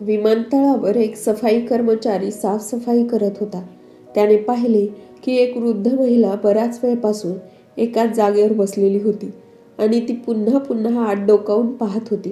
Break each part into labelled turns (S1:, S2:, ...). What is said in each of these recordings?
S1: विमानतळावर एक सफाई कर्मचारी साफसफाई करत होता. त्याने पाहिले की एक वृद्ध महिला बऱ्याच वेळपासून एकाच जागेवर बसलेली होती आणि ती पुन्हा पुन्हा आत डोकावून पाहत होती.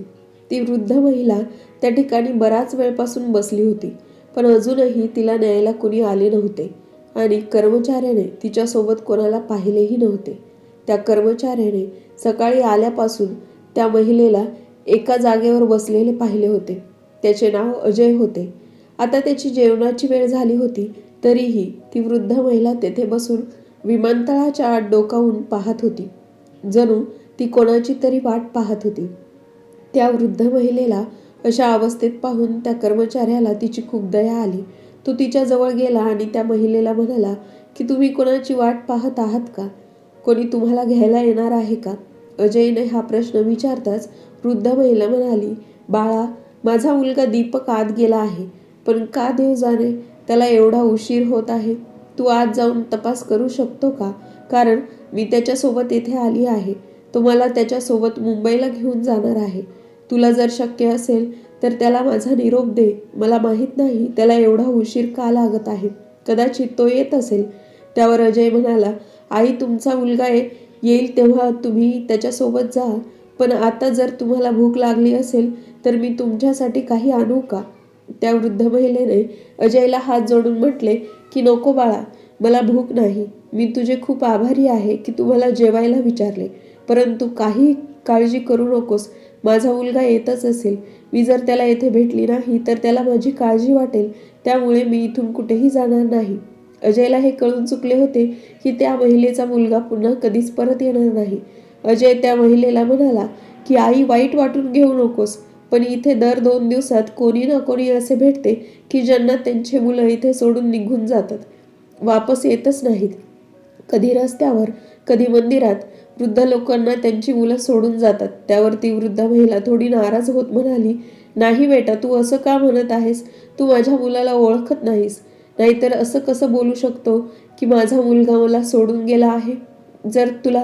S1: ती वृद्ध महिला त्या ठिकाणी बराच वेळपासून बसली होती पण अजूनही तिला न्यायला कुणी आले नव्हते आणि कर्मचाऱ्याने तिच्यासोबत कोणाला पाहिलेही नव्हते. त्या कर्मचाऱ्याने सकाळी आल्यापासून त्या महिलेला एका जागेवर बसलेले पाहिले होते. त्याचे नाव अजय होते. आता त्याची जेवणाची वेळ झाली होती तरीही ती वृद्ध महिला तेथे बसून विमानतळाच्या आत डोकावून पाहत होती. जणू ती कोणाची तरी वाट पाहत होती. त्या वृद्ध महिलेला अशा अवस्थेत पाहून त्या कर्मचाऱ्याला तिची खूप दया आली. तो तिच्याजवळ गेला आणि त्या महिलेला म्हणाला की तुम्ही कोणाची वाट पाहत आहात का? कोणी तुम्हाला घ्यायला येणार आहे का? अजयने हा प्रश्न विचारताच वृद्ध महिला म्हणाली बाळा माझा मुलगा दीपक आत गेला आहे. पण का देव जाणे त्याला एवढा उशीर होत आहे? तू आत जाऊन तपास करू शकतो का? कारण मी त्याच्यासोबत येथे आली आहे. तो मला त्याच्यासोबत मुंबईला घेऊन जाणार आहे. तुला जर शक्य असेल तर त्याला माझा निरोप दे. मला माहीत नाही त्याला एवढा उशीर का लागत आहे? कदाचित तो येत असेल. त्यावर अजय म्हणाला आई तुमचा मुलगा ये- येईल तेव्हा तुम्ही त्याच्यासोबत जा. पण आता जर तुम्हाला भूक लागली असेल तर मी तुमच्यासाठी काही आणू का? त्या वृद्ध महिलेने अजयला हात जोडून म्हटले की नको बाळा मला भूक नाही. मी तुझे खूप आभारी आहे की तू मला जेवायला विचारले. परंतु काही काळजी करू नकोस. माझा मुलगा येतच असेल. मी जर त्याला येथे भेटली नाही तर त्याला माझी काळजी वाटेल. त्यामुळे मी इथून कुठेही जाणार नाही. अजयला हे कळून चुकले होते की त्या महिलेचा मुलगा पुन्हा कधीच परत येणार नाही. अजय त्या महिलेला म्हणाला की आई वाईट वाटून घेऊ नकोस. पण इथे दर दोन दिवसात कोणी ना कोणी असे भेटते की ज्यांना त्यांचे मुलं इथे सोडून निघून जातात. वापस येतच नाहीत. कधी रस्त्यावर कधी मंदिरात वृद्ध लोकांना त्यांची मुलं सोडून जातात. त्यावर ती वृद्ध महिला थोडी नाराज होत म्हणाली नाही बेटा तू असं का म्हणत आहेस? तू माझ्या मुलाला ओळखत नाहीस. नाहीतर असं कसं बोलू शकतो की माझा मुलगा मला सोडून गेला आहे? जर तुला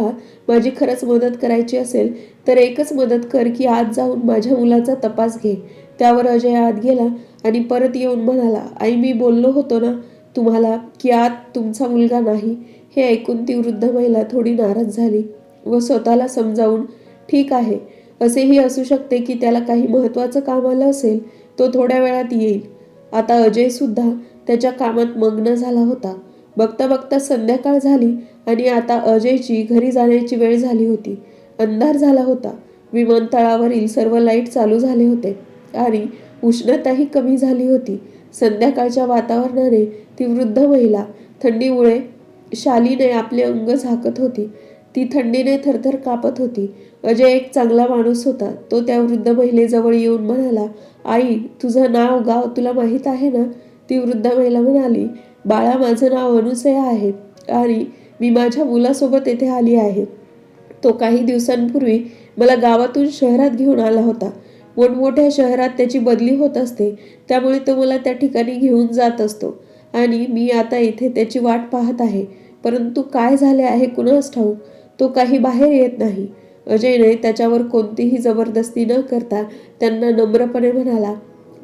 S1: माझी खरंच मदत करायची असेल तर एकच मदत कर की आज जाऊन माझ्या मुलाचा तपास घे. त्यावर अजय आत गेला आणि परत येऊन म्हणाला आई मी बोललो होतो ना तुम्हाला की आत तुमचा मुलगा नाही. हे ऐकून ती वृद्ध महिला थोडी नाराज झाली व स्वतःला समजावून ठीक आहे असेही असू शकते की त्याला काही महत्त्वाचं काम आलं असेल तो थोड्या वेळात येईल. आता अजयसुद्धा त्याच्या कामात मग्न झाला होता. बघता बघता संध्याकाळ झाली आणि आता अजयची घरी जाण्याची वेळ झाली होती. अंधार झाला होता. विमानतळावरील सर्व लाइट चालू झाले होते आणि उष्णताही कमी झाली होती. संध्याकाळच्या वातावरणाने ती वृद्ध महिला थंडीमुळे शालीने आपले अंग झाकत होती. ती थंडीने थरथर कापत होती. अजय एक चांगला माणूस होता. तो त्या वृद्ध महिलेजवळ येऊन म्हणाला आई तुझं नाव गाव तुला माहीत आहे ना? ती वृद्ध महिला म्हणाली बाळा माझं नाव अनुसया आहे आणि मी माझ्या मुलासोबत येथे आली आहे. तो काही दिवसांपूर्वी मला गावातून शहरात घेऊन आला होता. मोठमोठ्या शहरात त्याची बदली होत असते त्यामुळे तो मला त्या ठिकाणी घेऊन जात असतो. आणि मी आता इथे त्याची वाट पाहत आहे. परंतु काय झाले आहे कुणास ठाऊक? तो काही बाहेर येत नाही. अजयने त्याच्यावर कोणतीही जबरदस्ती न करता त्यांना नम्रपणे म्हणाला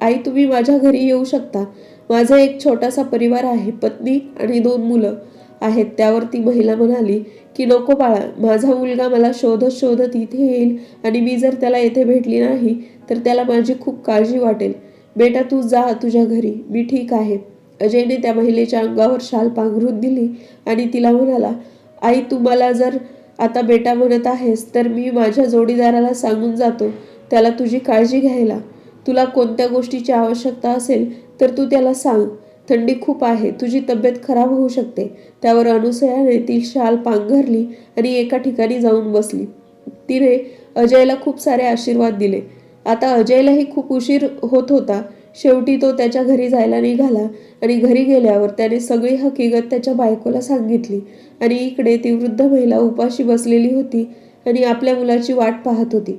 S1: आई तुम्ही माझ्या घरी येऊ शकता. माझा एक छोटासा परिवार आहे पत्नी आणि दोन मुलं. आहेत. त्यावर ती महिला म्हणाली की नको बाळा माझा मुलगा मला शोधत शोधत इथे येईल आणि मी जर त्याला येथे भेटली नाही तर त्याला माझी खूप काळजी वाटेल. बेटा तू जा तुझ्या घरी मी ठीक आहे. अजयने त्या महिलेच्या अंगावर शाल पांघरून दिली आणि तिला म्हणाला आई तू मला जर आता बेटा म्हणत आहेस तर मी माझ्या जोडीदाराला सांगून जातो त्याला तुझी काळजी घ्यायला. तुला कोणत्या गोष्टीची आवश्यकता असेल तर तू त्याला सांग. थंडी खूप आहे. तुझी तब्येत खराब होऊ शकते. त्यावर अनुसयाने ती शाल पांघरली आणि एका ठिकाणी जाऊन बसली. तिने अजयला खूप सारे आशीर्वाद दिले. आता अजयलाही खूप उशीर होत होता. शेवटी तो त्याच्या घरी जायला निघाला आणि घरी गेल्यावर त्याने सगळी हकीकत त्याच्या बायकोला सांगितली. आणि इकडे ती वृद्ध महिला उपाशी बसलेली होती आणि आपल्या मुलाची वाट पाहत होती.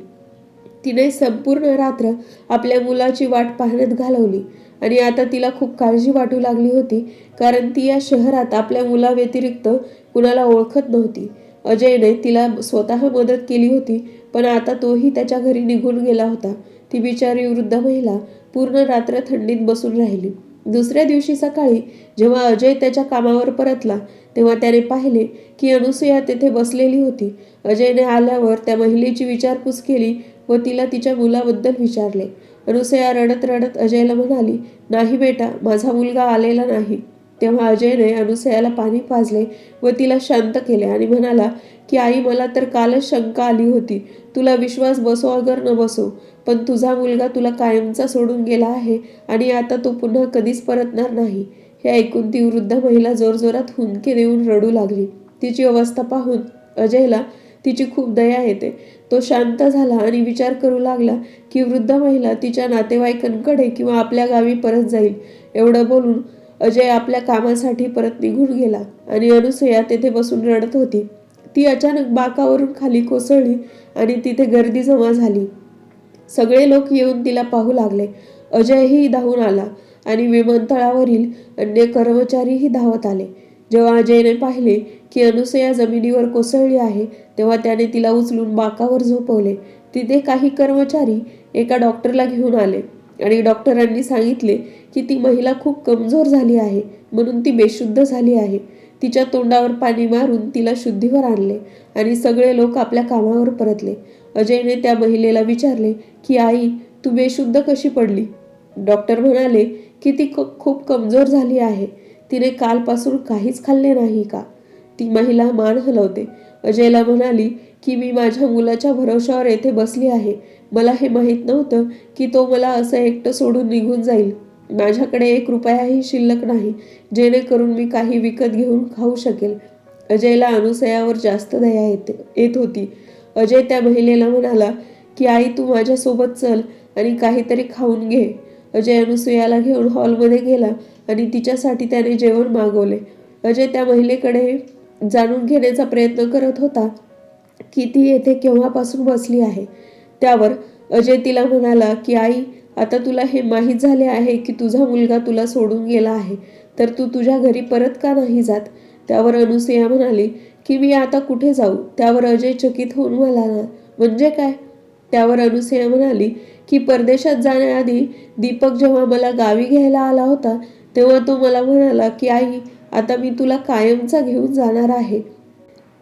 S1: तिने संपूर्ण रात्र आपल्या मुलाची वाट पाहण्यात घालवली. आणि आता तिला खूप काळजी वाटू लागली होती कारण ती या शहरात आपल्या मुलाव्यतिरिक्त कुणाला ओळखत नव्हती. अजयने तिला स्वतः मदत केली होती पण आता तोही त्याच्या घरी निघून गेला होता. ती बिचारी वृद्ध महिला पूर्ण रात्र थंडीत बसून राहिली. दुसऱ्या दिवशी सकाळी जेव्हा अजय त्याच्या कामावर परतला तेव्हा त्याने पाहिले की अनुसया तेथे बसलेली होती. अजयने आल्यावर त्या महिलेची विचारपूस केली व तिला तिच्या मुलाबद्दल विचारले. अनुसया रडत रडत अजयला म्हणाली नाही बेटा माझा मुलगा आलेला नाही. तेव्हा अजयने अनुसयाला पाणी पाजले व तिला शांत केले आणि म्हणाला की आई मला तर कालच शंका आली होती. तुला विश्वास बसो अगर न बसो पण तुझा मुलगा तुला कायमचा सोडून गेला आहे आणि आता तो पुन्हा कधीच परतणार नाही. हे ऐकून ती वृद्ध महिला जोरजोरात हुंके देऊन रडू लागली. तिची अवस्था पाहून अजयला तिची खूप दया येते. तो शांत झाला आणि विचार करू लागला की वृद्ध महिला तिच्या नातेवाईकांकडे किंवा आपल्या गावी परत जाईल. एवढं बोलून अजय आपल्या कामासाठी परत निघून गेला आणि अनुसया तेथे बसून रडत होती. ती अचानक बाकावरून खाली कोसळली आणि तिथे गर्दी जमा झाली. सगळे लोक येऊन तिला पाहू लागले. अजयही धावून आला आणि विमानतळावरील अन्य कर्मचारीही धावत आले. जेव्हा अजयने पाहिले की अनुसया जमिनीवर कोसळली आहे तेव्हा त्याने तिला उचलून बाकावर झोपवले. तिथे काही कर्मचारी एका डॉक्टरला घेऊन आले आणि डॉक्टरांनी सांगितले की ती महिला खूप कमजोर झाली आहे म्हणून ती बेशुद्ध झाली आहे. तिच्या तोंडावर पाणी मारून तिला शुद्धीवर आणले आणि सगळे लोक आपल्या कामावर परतले. अजयने त्या महिलेला विचारले की आई तू बेशुद्ध कशी पडली? डॉक्टर म्हणाले की ती खूप कमजोर झाली आहे. तिने कालपासून काहीच खाल्ले नाही का? ती महिला मान हलवते. अजयला म्हणाली की मी माझ्या मुलाच्या भरोशावर येथे बसली आहे. मला हे माहीत नव्हतं की तो मला असं एकटं सोडून निघून जाईल. माझ्याकडे एक रुपयाही शिल्लक नाही जेणेकरून मी काही विकत घेऊन खाऊ शकेल. अजयला अनुसयावर जास्त दया येते येत होती. अजय त्या महिलेला म्हणाला की आई तू माझ्यासोबत चल आणि काहीतरी खाऊन घे. अजय अनुसयाला घेऊन हॉलमध्ये गेला. आणि तिच्यासाठी त्याने जेवण मागवले. अजय त्या महिलेकडे जाणून घेण्याचा प्रयत्न करत होता की ती येथे केव्हापासून बसली आहे. त्यावर अजय तिला म्हणाला की आई आता तुला हे माहीत झाले आहे की तुझा मुलगा तुला सोडून गेला आहे. तर तू तुझ्या घरी परत का नाही जात? त्यावर अनुसया म्हणाली की मी आता कुठे जाऊ? त्यावर अजय चकित होऊन म्हणाला म्हणजे काय? त्यावर अनुसया म्हणाली की परदेशात जाण्याआधी दीपक जेव्हा मला गावी घ्यायला आला होता तेव्हा तो मला म्हणाला की आई आता मी तुला कायमचा घेऊन जाणार आहे.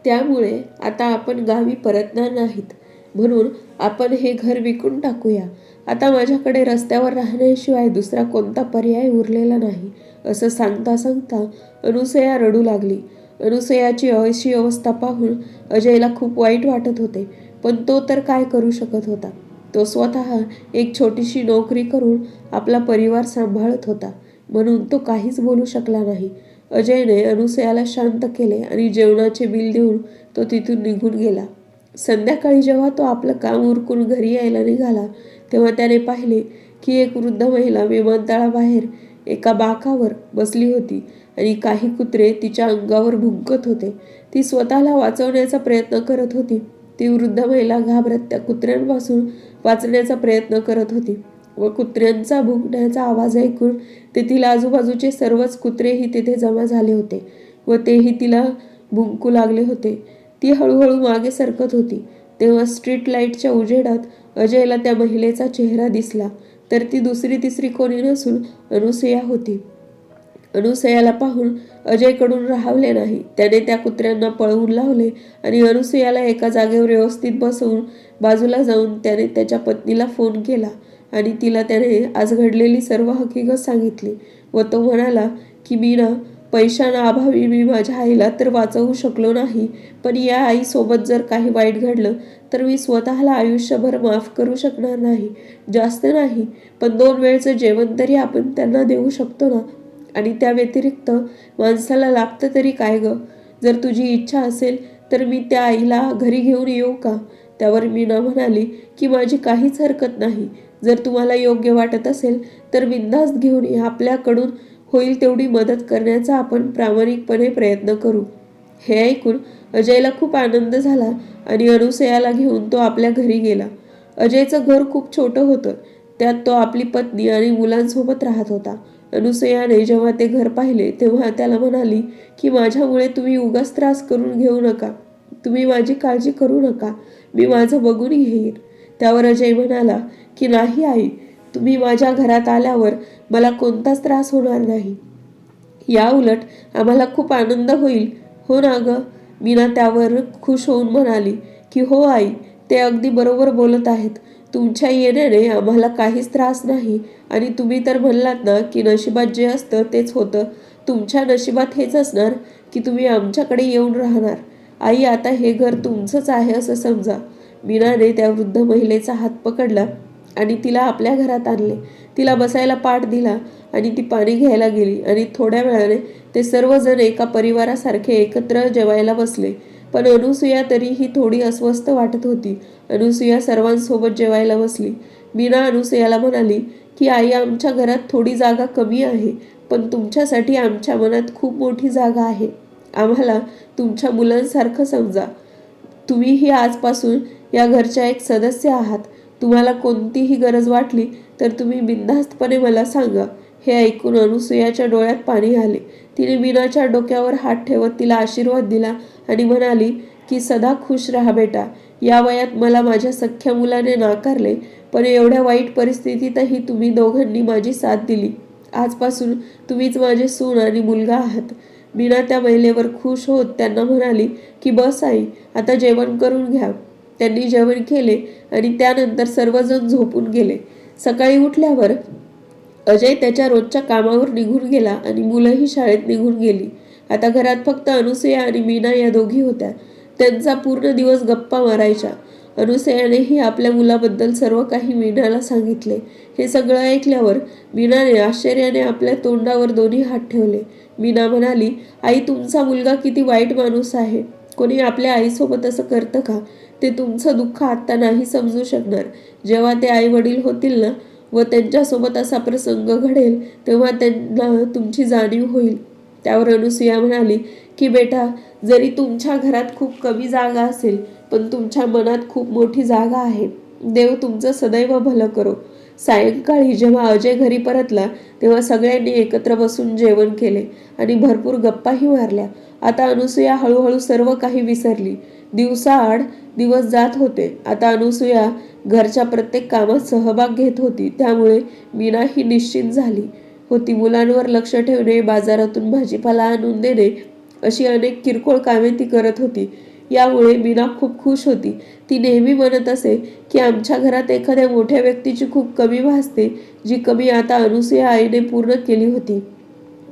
S1: त्यामुळे आता आपण गावी परतणार नाहीत. म्हणून आपण हे घर विकून टाकूया. आता माझ्याकडे रस्त्यावर राहण्याशिवाय दुसरा कोणता पर्याय उरलेला नाही असं सांगता सांगता अनुसया रडू लागली. अनुसयाची अशी अवस्था पाहून अजयला खूप वाईट वाटत होते पण तो तर काय करू शकत होता? तो स्वतः एक छोटीशी नोकरी करून आपला परिवार सांभाळत होता. म्हणून तो काहीच बोलू शकला नाही. अजयने अनुसयाला शांत केले आणि जेवणाचे बिल देऊन तो तिथून निघून गेला. संध्याकाळी जेव्हा तो आपलं काम उरकून घरी यायला निघाला तेव्हा त्याने पाहिले की एक वृद्ध महिला विमानतळाबाहेर एका बाकावर बसली होती आणि काही कुत्रे तिच्या अंगावर भुंकत होते. ती स्वतःला वाचवण्याचा प्रयत्न करत होती. ती वृद्ध महिला घाबरत त्या कुत्र्यांपासून वाचण्याचा प्रयत्न करत होती. व कुत्र्यांचा भुंकण्याचा आवाज ऐकून तेथील आजूबाजूचे सर्वच कुत्रेही तिथे जमा झाले होते व तेही तिला भुंकू लागले होते. ती हळूहळू मागे सरकत होती. तेव्हा स्ट्रीट लाईटच्या उजेडात अजयला त्या महिलेचा चेहरा दिसला. तर ती दुसरी तिसरी कोणी नसून अनुसया होती. अनुसयाला पाहून अजयकडून राहावले नाही. त्याने त्या कुत्र्यांना पळवून लावले आणि अनुसयाला एका जागेवर व्यवस्थित बसवून बाजूला जाऊन त्याने त्याच्या पत्नीला फोन केला. आणि तिला त्याने आज घडलेली सर्व हकीकत सांगितली व तो म्हणाला की मी ना पैशाना अभावी मी माझ्या आईला तर वाचवू शकलो नाही पण या आईसोबत जर काही वाईट घडलं तर मी स्वतःला आयुष्यभर माफ करू शकणार नाही जास्त नाही पण दोन वेळचं जेवण तरी आपण त्यांना देऊ शकतो ना? आणि त्या व्यतिरिक्त माणसाला लागतं तरी काय ग? जर तुझी इच्छा असेल तर मी त्या आईला घरी घेऊन येऊ का? त्यावर मीना म्हणाली की माझी काहीच हरकत नाही जर तुम्हाला योग्य वाटत असेल तर बिंदास घेऊन आपल्याकडून होईल तेवढी मदत करण्याचा आपण प्रामाणिकपणे प्रयत्न करू. हे ऐकून अजयला खूप आनंद झाला आणि अनुसयाला घेऊन तो आपल्या घरी गेला. अजयचं घर खूप छोटं होतं. त्यात तो आपली पत्नी आणि मुलांसोबत राहत होता. अनुसयाने जेव्हा ते घर पाहिले तेव्हा त्याला म्हणाली की माझ्यामुळे तुम्ही उगाच त्रास करून घेऊ नका. तुम्ही माझी काळजी करू नका. मी माझं बघून घेईन त्यावर अजय म्हणाला की नाही आई तुम्ही माझ्या घरात आल्यावर मला कोणताच त्रास होणार नाही. या उलट आम्हाला खूप आनंद होईल. हो ना ग? मीना त्यावर खुश होऊन म्हणाली की हो आई ते अगदी बरोबर बोलत आहेत. तुमच्या येण्याने आम्हाला काहीच त्रास नाही. आणि तुम्ही तर म्हणलात ना की नशिबात जे असतं तेच होतं. तुमच्या नशिबात हेच असणार की तुम्ही आमच्याकडे येऊन राहणार. आई आता हे घर तुमचंच आहे असं समजा. मीनाने त्या वृद्ध महिलेचा हात पकडला आणि तिला आपल्या घरात आणले. तिला बसायला पाठ दिला आणि ती पाणी घ्यायला गेली आणि थोड्या वेळाने ते सर्वजण एका परिवारासारखे एकत्र जेवायला बसले. पण अनुसुया तरीही थोडी अस्वस्थ वाटत होती. अनुसुया सर्वांसोबत जेवायला बसली. मीना अनुसुयाला म्हणाली की आई आमच्या घरात थोडी जागा कमी आहे पण तुमच्यासाठी आमच्या मनात खूप मोठी जागा आहे. आम्हाला तुमच्या मुलांसारखं समजा. तुम्हीही आजपासून या घरच्या एक सदस्य आहात. तुम्हाला कोणतीही गरज वाटली तर तुम्ही बिनधास्तपणे मला सांगा. हे ऐकून अनुसुयाच्या डोळ्यात पाणी आले. तिने मीनाच्या डोक्यावर हात ठेवत तिला आशीर्वाद दिला आणि म्हणाली की सदा खुश राहा बेटा. या वयात मला माझ्या सख्ख्या मुलाने नाकारले पण एवढ्या वाईट परिस्थितीतही तुम्ही दोघांनी माझी साथ दिली. आजपासून तुम्हीच माझे सून आणि मुलगा आहात. मीना त्या महिलेवर खुश होत त्यांना म्हणाली की बस आई आता जेवण करून घ्या. त्यांनी जेवण केले आणि त्यानंतर सर्वजण झोपून गेले. सकाळी उठल्यावर अजय त्याच्या रोजच्या कामावर निघून गेला आणि मुलंही शाळेत निघून गेली. आता घरात फक्त अनुसया आणि मीना या दोघी होत्या. त्यांचा पूर्ण दिवस गप्पा मारायच्या. अनुसयानेही आपल्या मुलाबद्दल सर्व काही मीनाला सांगितले. हे सगळं ऐकल्यावर मीनाने आश्चर्याने आपल्या तोंडावर दोन्ही हात ठेवले. मीना म्हणाली आई तुमचा मुलगा किती वाईट माणूस आहे. कोणी आपल्या आईसोबत असं करतं का? ते तुमचं दुःख आत्ता नाही समजू शकणार. जेव्हा ते आई वडील होतील ना व त्यांच्यासोबत असा प्रसंग घडेल तेव्हा त्यांना तुमची जाणीव होईल. त्यावर अनुसुया म्हणाली की बेटा जरी तुमच्या घरात खूप कमी जागा असेल पण तुमच्या मनात खूप मोठी जागा आहे. देव तुमचं सदैव भलं करो. सायंकाळी जेव्हा अजय घरी परतला तेव्हा सगळ्यांनी एकत्र बसून जेवण केले आणि भरपूर गप्पाही मारल्या. आता अनुसुया हळूहळू सर्व काही विसरली. दिवसाआड दिवस जात होते. आता अनुसुया घरच्या प्रत्येक कामात सहभाग घेत होती. त्यामुळे मीना ही निश्चिंत झाली होती. मुलांवर लक्ष ठेवणे बाजारातून भाजीपाला आणून देणे अशी अनेक किरकोळ कामे ती करत होती. यामुळे मीना खूप खुश होती. ती नेहमी म्हणत असे की आमच्या घरात एखाद्या मोठ्या व्यक्तीची खूप कमी भासते जी कमी आता अनुसया आईने पूर्ण केली होती.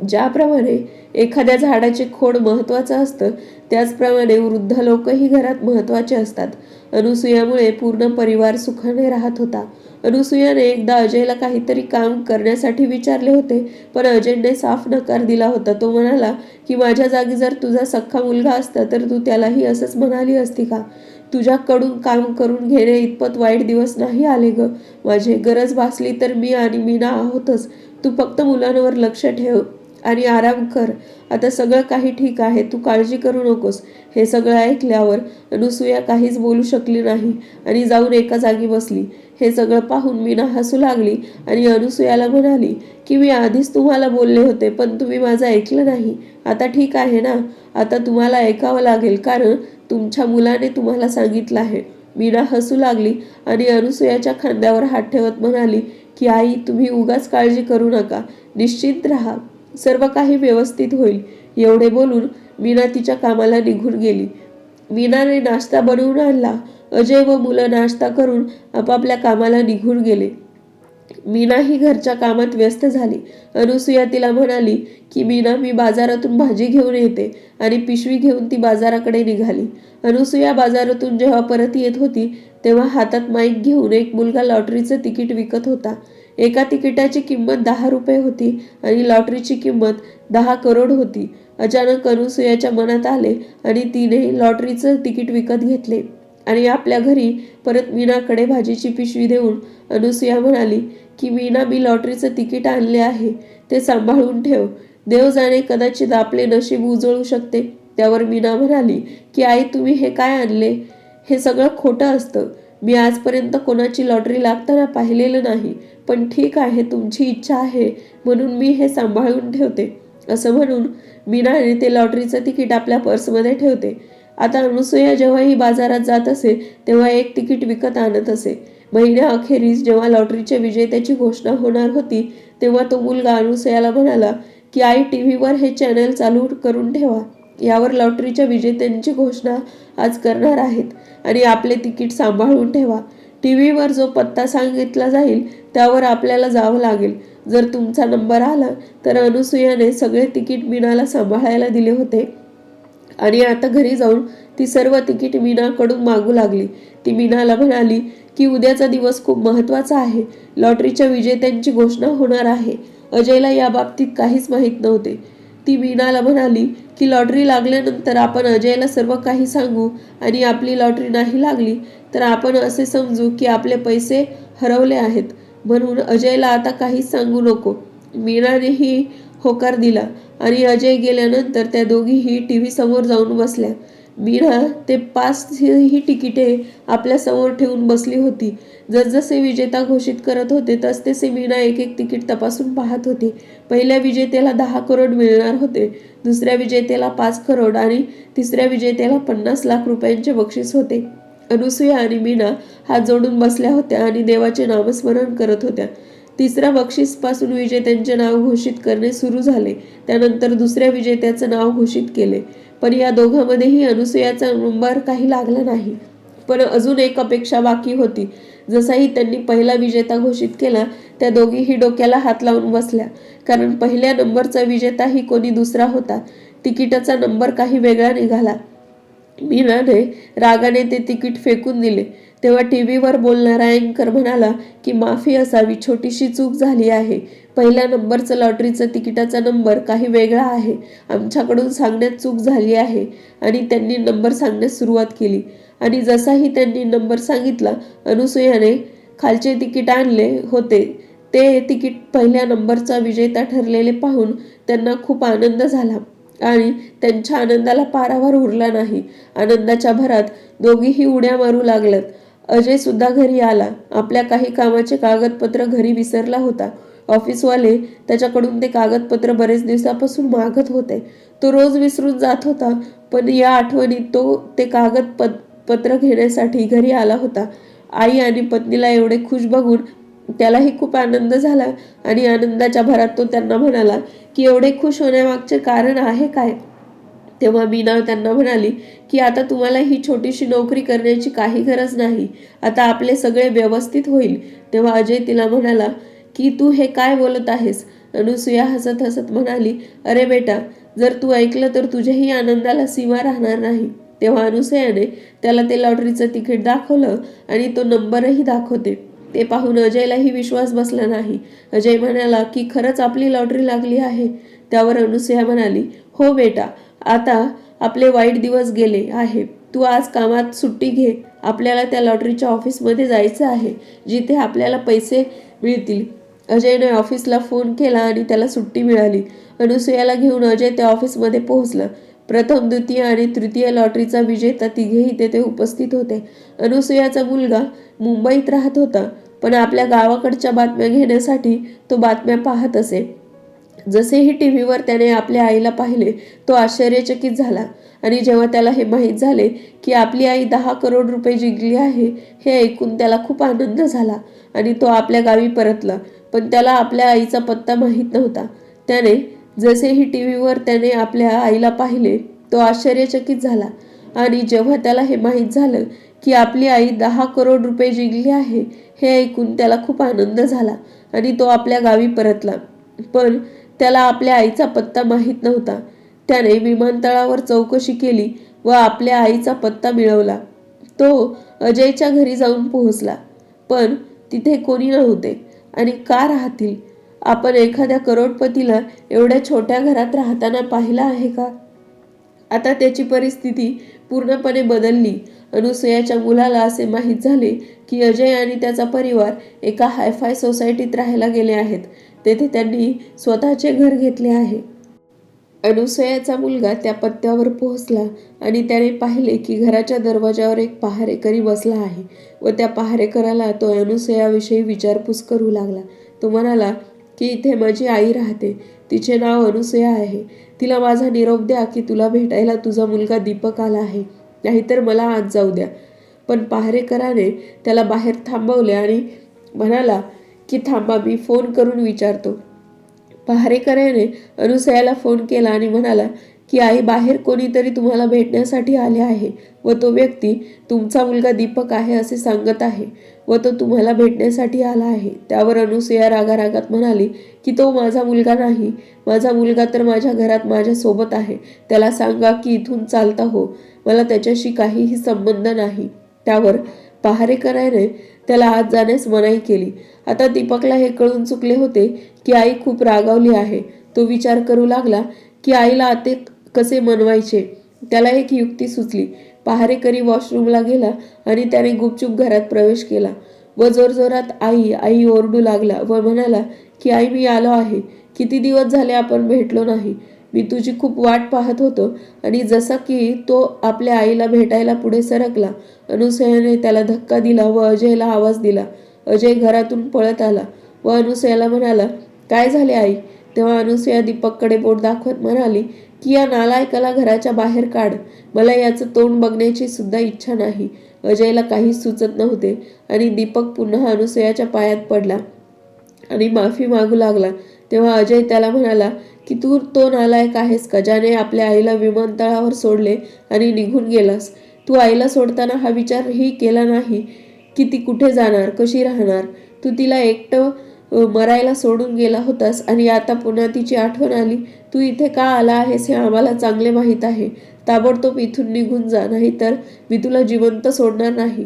S1: ज्याप्रमाणे एखाद्या झाडाचे खोड महत्त्वाचं असतं त्याचप्रमाणे वृद्ध लोकही घरात महत्त्वाचे असतात. अनुसूयामुळे पूर्ण परिवार सुखाने राहत होता. अनुसुयाने एकदा अजयला काहीतरी काम करण्यासाठी विचारले होते पण अजयने साफ नकार दिला होता. तो म्हणाला की माझ्या जागी जर तुझा सख्खा मुलगा असता तर तू त्यालाही असंच म्हणाली असती का? तुझ्याकडून काम करून घेणे इतपत वाईट दिवस नाही आले ग. माझे गरज भासली तर मी आणि मीना आहोतच. तू फक्त मुलांवर लक्ष ठेव आणि आराम कर. आता सगळं काही ठीक आहे तू काळजी करू नकोस हे सगळं ऐकल्यावर अनुसुया काहीच बोलू शकली नाही आणि जाऊन एका जागी बसली. हे सगळं पाहून मीना हसू लागली आणि अनुसुयाला म्हणाली की मी आधीच तुम्हाला बोलले होते पण तुम्ही माझं ऐकलं नाही. आता ठीक आहे ना? आता तुम्हाला ऐकावं लागेल कारण तुमच्या मुलाने तुम्हाला सांगितलं आहे. मीना हसू लागली आणि अनुसुयाच्या खांद्यावर हात ठेवत म्हणाली की आई तुम्ही उगाच काळजी करू नका. निश्चित राहा. सर्व काही व्यवस्थित होईल. एवढे बोलून मीना तिच्या कामाला निघून गेली. मीनाने नाश्ता बनवून आणला. अजय व मुलं नाश्ता करून आपापल्या कामाला निघून गेले. मीना ही घरच्या कामात व्यस्त झाली. अनुसुया तिला म्हणाली की मीना मी बाजारातून भाजी घेऊन येते आणि पिशवी घेऊन ती बाजाराकडे निघाली अनुसुया बाजारातून जेव्हा परत येत होती तेव्हा हातात माईक घेऊन एक मुलगा लॉटरीचं तिकीट विकत होता. एका तिकिटाची किंमत दहा रुपये होती आणि लॉटरीची किंमत दहा करोड होती. अचानक अनुसुयाच्या मनात आले आणि तिने लॉटरीचं तिकीट विकत घेतले. आणि आपल्या घरी परत मीनाकडे भाजीची पिशवी देऊन अनुसुया म्हणाली की मीना मी लॉटरीचं तिकीट आणले आहे ते सांभाळून ठेव. देव जाणे कदाचित आपले नशीब उजळू शकते. त्यावर मीना म्हणाली की आई तुम्ही हे काय आणले? हे सगळं खोटं असतं. मी आजपर्यंत कोणाची लॉटरी लागताना पाहिलेलं नाही पण ठीक आहे तुमची इच्छा आहे म्हणून मी हे सांभाळून ठेवते. असं म्हणून मीनाने ते लॉटरीचं तिकीट आपल्या पर्समध्ये ठेवते. आता अनुसूया जेव्हाही बाजारात जात असे तेव्हा एक तिकीट विकत आणत असे. महिन्याअखेरीस जेव्हा लॉटरीच्या विजेत्याची घोषणा होणार होती तेव्हा तो मुलगा अनुसयाला म्हणाला की आई टी व्हीवर हे चॅनल चालू करून ठेवा. यावर लॉटरीच्या विजेत्यांची घोषणा आज करणार आहेत आणि आपले तिकीट सांभाळून ठेवा. टी व्हीवर जो पत्ता सांगितला जाईल त्यावर आपल्याला जावं लागेल. जर तुमचा नंबर आला तर अनुसुयाने सगळे तिकीट मीनाला सांभाळायला दिले होते. आणि आता घरी जाऊन ती सर्व तिकीट मीनाकडून मागू लागली. ती मीनाला म्हणाली की उद्याचा दिवस खूप महत्त्वाचा आहे. लॉटरीच्या विजेत्यांची घोषणा होणार आहे. अजयला या बाबतीत काहीच माहीत नव्हते. ती मीनाला म्हणाली की लॉटरी लागल्यानंतर आपण अजयला सर्व काही सांगू आणि आपली लॉटरी नाही लागली तर आपण असे समजू की आपले पैसे हरवले आहेत. म्हणून अजयला आता काहीच सांगू नको. मीनानेही होकार दिला. आणि अजय गेल्यानंतर त्या दोघीही टी व्ही समोर जाऊन बसल्या. मीना ते पाच ही तिकिटे आपल्यासमोर ठेवून बसली होती. जसजसे विजेता घोषित करत होते तसतसे मीना एक एक तिकीट तपासून पाहत होती. पहिल्या विजेत्याला दहा करोड मिळणार होते दुसऱ्या विजेत्याला पाच करोड आणि तिसऱ्या विजेत्याला पन्नास लाख रुपयांचे बक्षीस होते. अनुसूया आणि मीना हात जोडून बसल्या होत्या आणि देवाचे नामस्मरण करत होत्या. तिसऱ्या बक्षीसपासून विजेत्यांचे नाव घोषित करणे सुरू झाले. त्यानंतर दुसऱ्या विजेत्याचं नाव घोषित केले. पण या दोघांमध्येही अनुसयाचा नंबर काही लागला नाही. पण अजून एक अपेक्षा बाकी होती. जसाही त्यांनी पहिला विजेता घोषित केला त्या दोघीही डोक्याला हात लावून बसल्या. कारण पहिल्या नंबरचा विजेताही कोणी दुसरा होता. तिकिटाचा नंबर काही वेगळा निघाला. मीनाने रागाने ते तिकीट फेकून दिले. तेव्हा टी व्हीवर बोलणारा अँकर म्हणाला की माफी असावी छोटीशी चूक झाली आहे. पहिल्या नंबरचं लॉटरीचं तिकिटाचा नंबर काही वेगळा आहे. आमच्याकडून सांगण्यात चूक झाली आहे. आणि त्यांनी नंबर सांगण्यास सुरुवात केली. आणि जसाही त्यांनी नंबर सांगितला अनुसूयाने खालचे तिकीट आणले होते. ते तिकीट पहिल्या नंबरचा विजेता ठरलेले पाहून त्यांना खूप आनंद झाला. आणि त्यांच्या आनंदाला पारावर उरला नाही. आनंदाच्या भरात दोघीही उड्या मारू लागल्यात. अजय सुद्धा घरी आला. आपल्या काही कामाचे कागदपत्र घरी विसरला होता. ऑफिसवाले त्याच्याकडून ते कागदपत्र बरेच दिवसापासून मागत होते. तो रोज विसरून जात होता पण या आठवणीत तो ते कागद पत्र घेण्यासाठी घरी आला होता. आई आणि पत्नीला एवढे खुश बघून त्यालाही खूप आनंद झाला आणि आनंदाच्या भरात तो त्यांना म्हणाला की एवढे खुश होण्यामागचे कारण आहे काय? तेव्हा मीना त्यांना म्हणाली की आता तुम्हाला ही छोटीशी नोकरी करण्याची काही गरज नाही. आता आपले सगळे व्यवस्थित होईल. तेव्हा अजय तिला म्हणाला की तू हे काय बोलत आहेस? अनुसुया हसत हसत म्हणाली अरे बेटा जर तू ऐकलं तर तुझ्याही आनंदाला सीमा राहणार नाही. तेव्हा अनुसयाने त्याला ते लॉटरीचं तिकीट दाखवलं आणि तो नंबरही दाखवते. ते पाहून अजयलाही विश्वास बसला नाही. अजय म्हणाला की खरंच आपली लॉटरी लागली आहे. त्यावर अनुसया म्हणाली हो बेटा आता आपले वाईट दिवस गेले आहे तू आज कामात सुट्टी घे. आपल्याला त्या लॉटरीच्या ऑफिसमध्ये जायचं आहे जिथे आपल्याला पैसे मिळतील. अजयने ऑफिसला फोन केला आणि त्याला सुट्टी मिळाली. अनुसयाला घेऊन अजय त्या ऑफिसमध्ये पोहोचला. प्रथम द्वितीय आणि तृतीय लॉटरीचा विजेता तिघेही तेथे उपस्थित होते. अनुसूयाचा मुलगा मुंबईत राहत होता पण आपल्या गावाकडच्या बातम्या घेण्यासाठी तो बातम्या पाहत असे. जसेही टी व्हीवर त्याने आपल्या आईला पाहिले तो आश्चर्यचकित झाला आणि जेव्हा त्याला हे माहीत झाले की आपली आई दहा करोड रुपये जिंकली आहे हे ऐकून त्याला खूप आनंद झाला आणि तो आपल्या गावी परतला. पण त्याला आपल्या आईचा पत्ता माहीत नव्हता. त्याने जसेही टी व्हीवर त्याने आपल्या आईला पाहिले तो आश्चर्यचकित झाला. आणि जेव्हा त्याला हे माहीत झालं की आपली आई दहा करोड रुपये जिंकली आहे हे ऐकून त्याला खूप आनंद झाला आणि तो आपल्या गावी परतला. पण त्याला आपल्या आईचा पत्ता माहीत नव्हता. त्याने विमानतळावर चौकशी केली व आपल्या आईचा पत्ता मिळवला. तो अजयच्या घरी जाऊन पोहोचला. पण तिथे कोणी नव्हते आणि का राहतील? आपण एखाद्या करोडपतीला एवढ्या छोट्या घरात राहताना पाहिला आहे का? आता त्याची परिस्थिती पूर्णपणे बदलली. अनुसयाच्या मुलाला असे माहीत झाले की अजय आणि त्याचा परिवार एका हायफाय सोसायटीत राहायला गेले आहेत. तेथे त्यांनी स्वतःचे घर घेतले आहे. अनुसयाचा मुलगा त्या पत्त्यावर पोहोचला आणि त्याने पाहिले की घराच्या दरवाजावर एक पहारेकरी बसला आहे व त्या पहारेकराला तो अनुसयाविषयी विचारपूस करू लागला. तो म्हणाला की इथे माझी आई राहते. तिचे नाव अनुसया आहे. तिला माझा निरोप द्या की तुला भेटायला तुझा मुलगा दीपक आला आहे. नाहीतर मला आज जाऊ द्या. पण पहारेकराने त्याला बाहेर थांबवले आणि म्हणाला की थांबा मी फोन करून विचारतो. पहारेकराने अनुसयाला फोन केला आणि म्हणाला की आई बाहेर कोणीतरी तुम्हाला भेटण्यासाठी आले आहे व तो व्यक्ती तुमचा मुलगा दीपक आहे असे सांगत आहे व तो तुम्हाला भेटण्यासाठी आला आहे. त्यावर अनुसया रागारागात म्हणाली की तो माझा मुलगा नाही. माझा मुलगा तर माझ्या घरात माझ्यासोबत आहे. त्याला सांगा की इथून चालता हो. मला त्याच्याशी काहीही संबंध नाही. त्यावर पहारेकराने त्याला आत जाण्यास मनाई केली. आता दीपकला हे कळून चुकले होते की आई खूप रागावली आहे. तो विचार करू लागला की आईला अतिक कसे मनवायचे त्याला एक युक्ती सुचली. पहारेकरी वॉशरूमला गेला आणि त्याने गुपचूप घरात प्रवेश केला. व जोरजोरात आई आई ओरडू लागला व म्हणाला की आई मी आलो आहे. किती दिवस झाले आपण भेटलो नाही. मी तुझी खूप वाट पाहत होतो आणि जसा की तो आपल्या आईला भेटायला पुढे सरकला. अनुसयाने त्याला धक्का दिला व अजयला आवाज दिला. अजय घरातून पळत आला व अनुसयाला म्हणाला काय झाले आई? तेव्हा अनुसया दीपककडे बोट दाखवत म्हणाली की या नालायकाला घराच्या बाहेर काढ. मला याचं तोंड बघण्याची सुद्धा इच्छा नाही. अजयला काहीच सुचत नव्हते आणि दीपक पुन्हा अनुसयाच्या पायात पडला आणि माफी मागू लागला. तेव्हा अजय त्याला म्हणाला की तू तो नालायक आहेस का ज्याने आपल्या आईला विमानतळावर सोडले आणि निघून गेलास? तू आईला सोडताना हा विचारही केला नाही की ती कुठे जाणार कशी राहणार? तू तिला एकटं मरायला सोडून गेला होतास आणि आता पुन्हा तिची आठवण आली. तू इथे का आला आहेस हे आम्हाला चांगले माहीत आहे. ताबडतोब इथून निघून जा नाहीतर मी तुला जिवंत सोडणार नाही.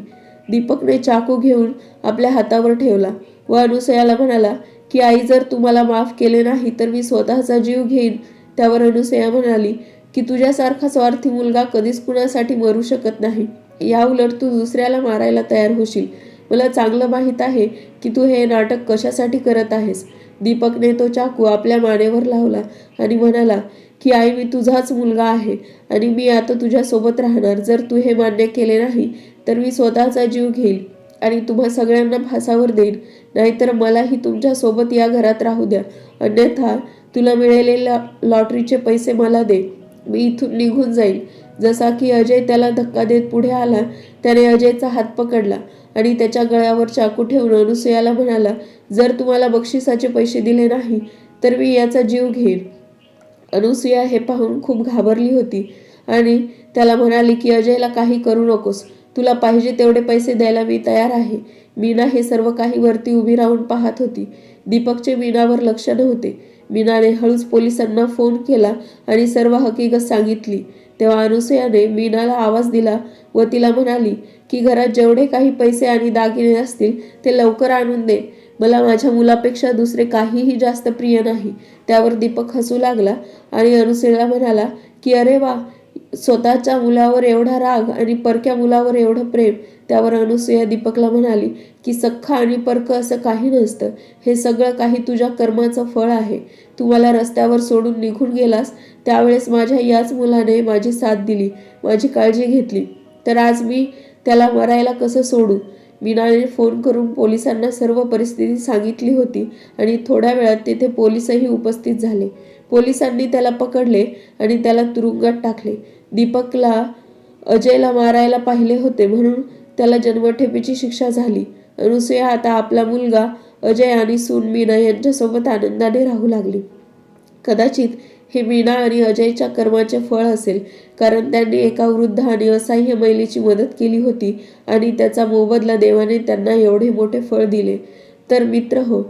S1: दीपकने चाकू घेऊन आपल्या हातावर ठेवला व अनुसयाला म्हणाला की आई जर तुम्हाला माफ केले नाही तर मी स्वतःचा जीव घेईन. त्यावर अनुसया म्हणाली की तुझ्यासारखा स्वार्थी मुलगा कधीच कुणासाठी मरू शकत नाही. या उलट तू दुसऱ्याला मारायला तयार होशील. मला चांगलं माहीत आहे की तू हे नाटक कशासाठी करत आहेस? दीपकने तो चाकू आपल्या मानेवर लावला आणि म्हणाला की आई मी तुझाच मुलगा आहे आणि मी आता तुझ्यासोबत राहणार. जर तू हे मान्य केले नाही तर मी स्वतःचा जीव घेईल आणि तुम्हा सगळ्यांना फासावर देईन. नाहीतर मलाही तुमच्यासोबत या घरात राहू द्या. अन्यथा तुला मिळालेल्या लॉटरीचे पैसे मला दे. मी इथून निघून जाईल जसा की अजय त्याला धक्का देत पुढे आला त्याने अजयचा हात पकडला आणि त्याच्या गळ्यावर चाकू ठेवून अनुसयाला म्हणाला जर तुम्हाला बक्षिसाचे पैसे दिले नाही तर मी याचा जीव घेईन. अनुसुया हे पाहून खूप घाबरली होती आणि त्याला म्हणाली की अजयला काही करू नकोस. तुला पाहिजे तेवढे पैसे द्यायला मी तयार आहे. मीना हे सर्व काही वरती उभी राहून पाहत होती. दीपकचे मीनावर लक्ष नव्हते. मीनाने हळूच पोलिसांना फोन केला आणि सर्व हकीकत सांगितली तेव्हा अनुसयाने मीनाला आवाज दिला व तिला म्हणाली की घरात जेवढे काही पैसे आणि दागिने असतील ते लवकर आणून दे. मला माझ्या मुलापेक्षा दुसरे काहीही जास्त प्रिय नाही. त्यावर दीपक हसू लागला आणि अनुसयाला म्हणाला की अरे वा स्वतःच्या मुलावर एवढा राग आणि परक्या मुलावर एवढं प्रेम. त्यावर अनुसुया दीपकला म्हणाली की सख्खा आणि परक असं काही नसतं. हे सगळं काही तुझ्या कर्माचं फळ आहे. तू मला रस्त्यावर सोडून निघून गेलास त्यावेळेस माझ्या याच मुलाने माझी साथ दिली माझी काळजी घेतली. तर आज मी त्याला मरायला कसं सोडू? मीनाने फोन करून पोलिसांना सर्व परिस्थिती सांगितली होती आणि थोड्या वेळात तेथे पोलीसही उपस्थित झाले. पोलिसांनी त्याला पकडले आणि त्याला तुरुंगात टाकले. दीपकला अजयला मारायला पाहिले होते म्हणून त्याला जन्मठेपेची शिक्षा झाली. अनुसया आता आपला मुलगा अजय आणि सून मीना यांच्यासोबत आनंदाने राहू लागली. कदाचित हे मीना आणि अजयच्या कर्माचे फळ असेल. कारण त्यांनी एका वृद्ध आणि असह्य महिलेची मदत केली होती आणि त्याचा मोबदला देवाने त्यांना एवढे मोठे फळ दिले. तर मित्र हो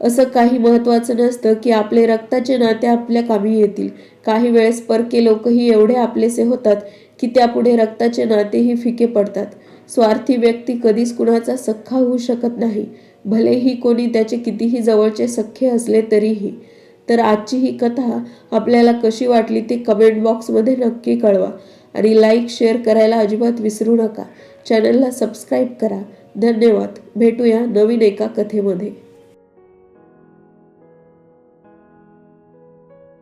S1: असं काही महत्त्वाचं नसतं की आपले रक्ताचे नाते आपल्या कामी येतील. काही वेळेस परके लोकही एवढे आपलेसे होतात की त्यापुढे रक्ताचे नातेही फिके पडतात. स्वार्थी व्यक्ती कधीच कुणाचा सख्खा होऊ शकत नाही. भलेही कोणी त्याचे कितीही जवळचे सख्खे असले तरीही. तर आजची ही कथा आपल्याला कशी वाटली ते कमेंट बॉक्समध्ये नक्की कळवा. आणि लाईक शेअर करायला अजिबात विसरू नका. चॅनलला सबस्क्राईब करा. धन्यवाद. भेटूया नवीन एका कथेमध्ये.